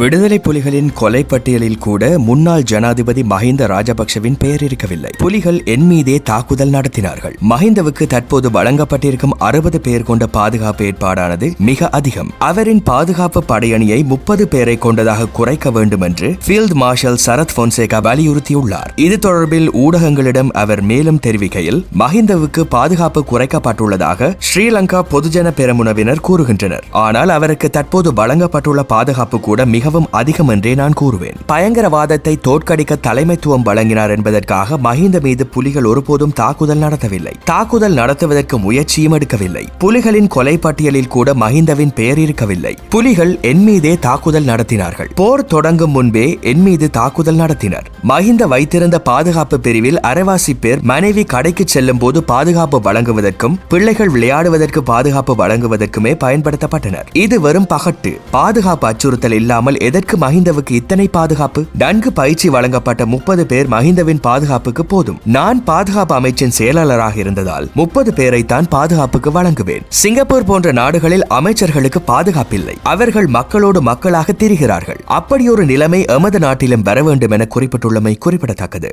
விடுதலை புலிகளின் கொலை பட்டியலில் கூட முன்னாள் ஜனாதிபதி மஹிந்த ராஜபக்சவின் பெயர் இருக்கவில்லை. புலிகள் என் மீதே தாக்குதல் நடத்தினார்கள். மஹிந்தவுக்கு தற்போது வழங்கப்பட்டிருக்கும் அறுபது பேர் கொண்ட பாதுகாப்பு ஏற்பாடானது மிக அதிகம். அவரின் பாதுகாப்பு படையணியை முப்பது பேரை கொண்டதாக குறைக்க வேண்டும் என்று ஃபீல்ட் மார்ஷல் சரத் பொன்சேகா வலியுறுத்தியுள்ளார். இது தொடர்பில் ஊடகங்களிடம் அவர் மேலும் தெரிவிக்கையில் மஹிந்தவுக்கு பாதுகாப்பு குறைக்கப்பட்டுள்ளதாக ஸ்ரீலங்கா பொதுஜன பெரமுனவினர் கூறுகின்றனர். ஆனால் அவருக்கு தற்போது வழங்கப்பட்டுள்ள பாதுகாப்பு கூட மிக மிகவும் அதிகம் என்றே நான் கூறுவேன். பயங்கரவாதத்தை தோற்கடிக்க தலைமைத்துவம் வழங்கினார் என்பதற்காக மஹிந்த மீது புலிகள் ஒருபோதும் தாக்குதல் நடத்தவில்லை. தாக்குதல் நடத்துவதற்கு முயற்சியும் எடுக்கவில்லை. புலிகளின் கொலை பட்டியலில் கூட மஹிந்தவின் பெயர் இருக்கவில்லை. புலிகள் என் மீதே தாக்குதல் நடத்தினார்கள். போர் தொடங்கும் முன்பே என் மீது தாக்குதல் நடத்தினர். மஹிந்த வைத்திருந்த பாதுகாப்பு பிரிவில் அரைவாசி பேர் மனைவி கடைக்கு செல்லும் போது பாதுகாப்பு வழங்குவதற்கும் பிள்ளைகள் விளையாடுவதற்கு பாதுகாப்பு வழங்குவதற்குமே பயன்படுத்தப்பட்டனர். இது வெறும் பகட்டு. பாதுகாப்பு அச்சுறுத்தல் இல்லாமல் எதற்கு மஹிந்தவுக்கு இத்தனை பாதுகாப்பு? நன்கு பயிற்சி வழங்கப்பட்ட முப்பது பேர் மஹிந்தவின் பாதுகாப்புக்கு போதும். நான் பாதுகாப்பு அமைச்சின் செயலாளராக இருந்ததால் முப்பது பேரை தான் பாதுகாப்புக்கு வழங்குவேன். சிங்கப்பூர் போன்ற நாடுகளில் அமைச்சர்களுக்கு பாதுகாப்பில்லை. அவர்கள் மக்களோடு மக்களாக திரிகிறார்கள். அப்படியொரு நிலைமை எமது நாட்டிலும் வர வேண்டும் என குறிப்பிட்டுள்ளமை குறிப்பிடத்தக்கது.